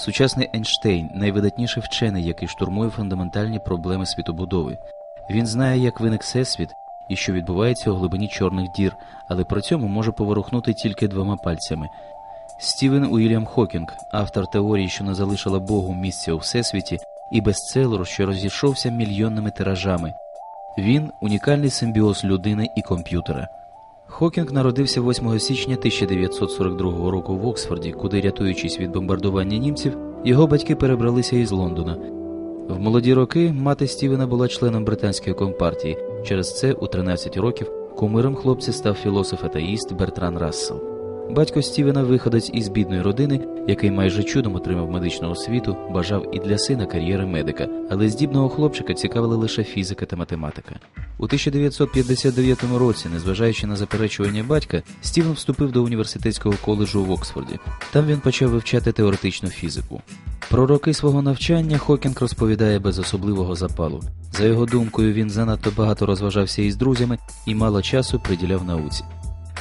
сучасний Ейнштейн найвидатніший вчений, який штурмує фундаментальні проблеми світобудови. Він знає, як виник всесвіт і що відбувається у глибині чорних дір, але при цьому може поворухнути тільки двома пальцями. Стівен Уільям Хокінг, автор теорії, що не залишила Богу місця у всесвіті, і бестселеру, що розійшовся мільйонними тиражами. Він унікальний симбіоз людини і комп'ютера. Хокінг народився 8 січня 1942 року в Оксфорді, куди, рятуючись від бомбардування німців, його батьки перебралися із Лондона. В молоді роки мати Стівена була членом британської компартії. Через це у 13 років кумиром хлопця став філософ-атеїст Бертран Рассел. Батько Стівена, виходець із бідної родини, який майже чудом отримав медичну освіту, бажав і для сина кар'єри медика, але здібного хлопчика цікавили лише фізика та математика. У 1959 році, незважаючи на заперечування батька, Стівен вступив до університетського коледжу в Оксфорді. Там він почав вивчати теоретичну фізику. Про роки свого навчання Хокінг розповідає без особливого запалу. За його думкою, він занадто багато розважався із друзями і мало часу приділяв науці.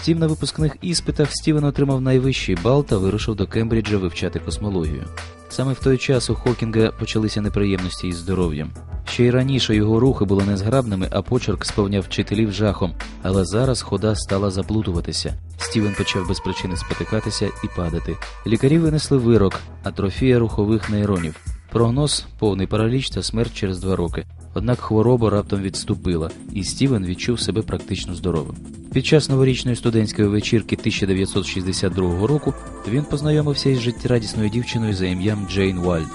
Втім, на випускних іспитах Стівен отримав найвищий бал та вирушив до Кембриджа вивчати космологію. Саме в той час у Хокінга почалися неприємності із здоров'ям. Ще й раніше його рухи були незграбними, а почерк сповняв вчителів жахом, але зараз хода стала заплутуватися. Стівен почав без причини спотикатися і падати. Лікарі винесли вирок, атрофія рухових нейронів. Прогноз повний параліч та смерть через два роки. Однак хвороба раптом відступила, і Стівен відчув себе практично здоровим. Під час новорічної студентської вечірки 1962 року він познайомився із життєрадісною дівчиною за ім'ям Джейн Вальд.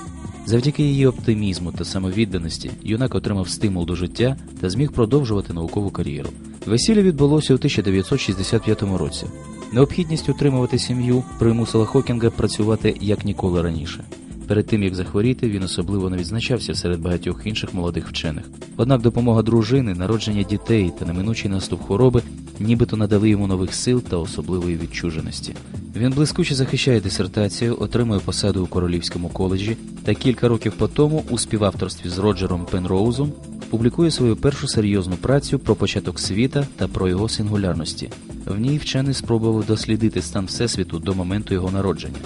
Завдяки її оптимізму та самовідданості юнак отримав стимул до життя та зміг продовжувати наукову кар'єру. Весілля відбулося у 1965 році. Необхідність утримувати сім'ю примусила Хокінга працювати як ніколи раніше. Перед тим як захворіти, він особливо не відзначався серед багатьох інших молодих вчених. Однак допомога дружини, народження дітей та неминучий наступ хвороби нібито надали йому нових сил та особливої відчуженості. Він блискуче захищає дисертацію, отримує посаду у королівському коледжі та кілька років по тому у співавторстві з Роджером Пенроузом публікує свою першу серйозну працю про початок світа та про його сингулярності. В ній вчений спробував дослідити стан всесвіту до моменту його народження.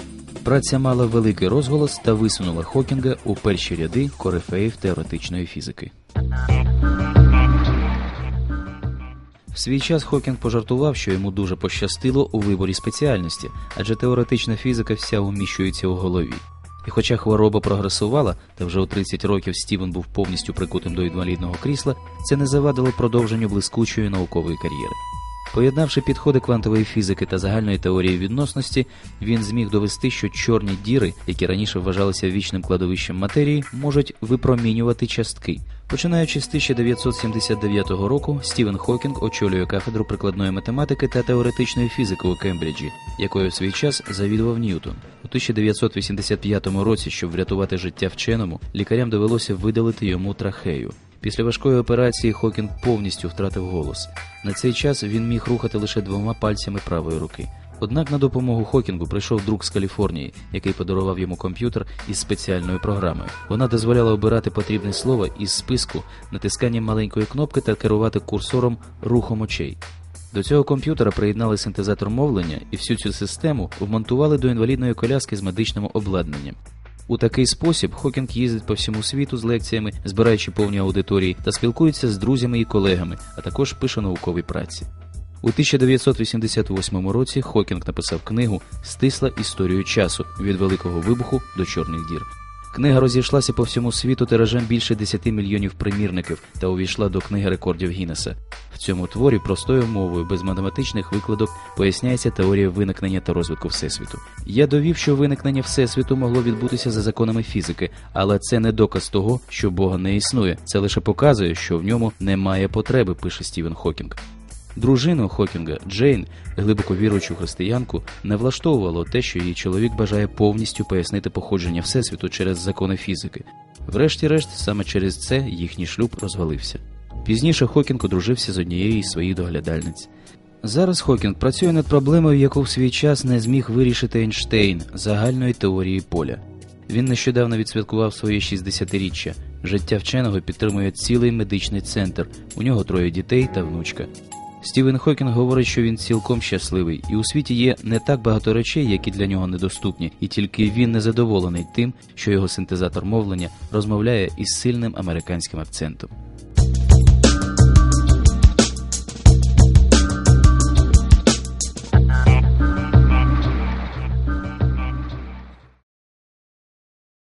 Праця мала великий розголос та висунула Хокінга у перші ряди корифеїв теоретичної фізики. Свій час Хокінг пожартував, що йому дуже пощастило у виборі спеціальності, адже теоретична фізика вся уміщується у голові. І хоча хвороба прогресувала, та вже у 30 років Стівен був повністю прикутим до інвалідного крісла, це не завадило продовженню блискучої наукової кар'єри. Поєднавши підходи квантової фізики та загальної теорії відносності, він зміг довести, що чорні діри, які раніше вважалися вічним кладовищем матерії, можуть випромінювати частки. Починаючи з 1979 року, Стівен Хокінг очолює кафедру прикладної математики та теоретичної фізики у Кембриджі, якою в свій час завідував Ньютон. У 1985 році, щоб врятувати життя вченому, лікарям довелося видалити йому трахею. Після важкої операції Хокінг повністю втратив голос. На цей час він міг рухати лише двома пальцями правої руки. Однак на допомогу Хокінгу прийшов друг з Каліфорнії, який подарував йому комп'ютер із спеціальною програмою. Вона дозволяла обирати потрібне слово із списку натисканням маленької кнопки та керувати курсором рухом очей. До цього комп'ютера приєднали синтезатор мовлення і всю цю систему вмонтували до інвалідної коляски з медичним обладнанням. У такий спосіб Хокінг їздить по всьому світу з лекціями, збираючи повні аудиторії та спілкується з друзями і колегами, а також пише наукові праці. У 1988 році Хокінг написав книгу Стисла історію часу від Великого Вибуху до Чорних дір. Книга розійшлася по всьому світу тиражем більше 10 мільйонів примірників та увійшла до книги рекордів Гіннеса. Цьому творі простою мовою, без математичних викладок, поясняється теорія виникнення та розвитку Всесвіту. Я довів, що виникнення Всесвіту могло відбутися за законами фізики, але це не доказ того, що Бога не існує. Це лише показує, що в ньому немає потреби, пише Стівен Хокінг. Дружину Хокінга Джейн, глибоко віруючу християнку, не влаштовувало те, що її чоловік бажає повністю пояснити походження Всесвіту через закони фізики. Врешті-решт, саме через це їхній шлюб розвалився. Пізніше Хокінг одружився з однією із своїх доглядальниць. Зараз Хокінг працює над проблемою, яку в свій час не зміг вирішити Ейнштейн загальної теорії поля. Він нещодавно відсвяткував своє 60-річчя. Життя вченого підтримує цілий медичний центр. У нього троє дітей та внучка. Стівен Хокінг говорить, що він цілком щасливий, і у світі є не так багато речей, які для нього недоступні, і тільки він незадоволений тим, що його синтезатор мовлення розмовляє із сильним американським акцентом.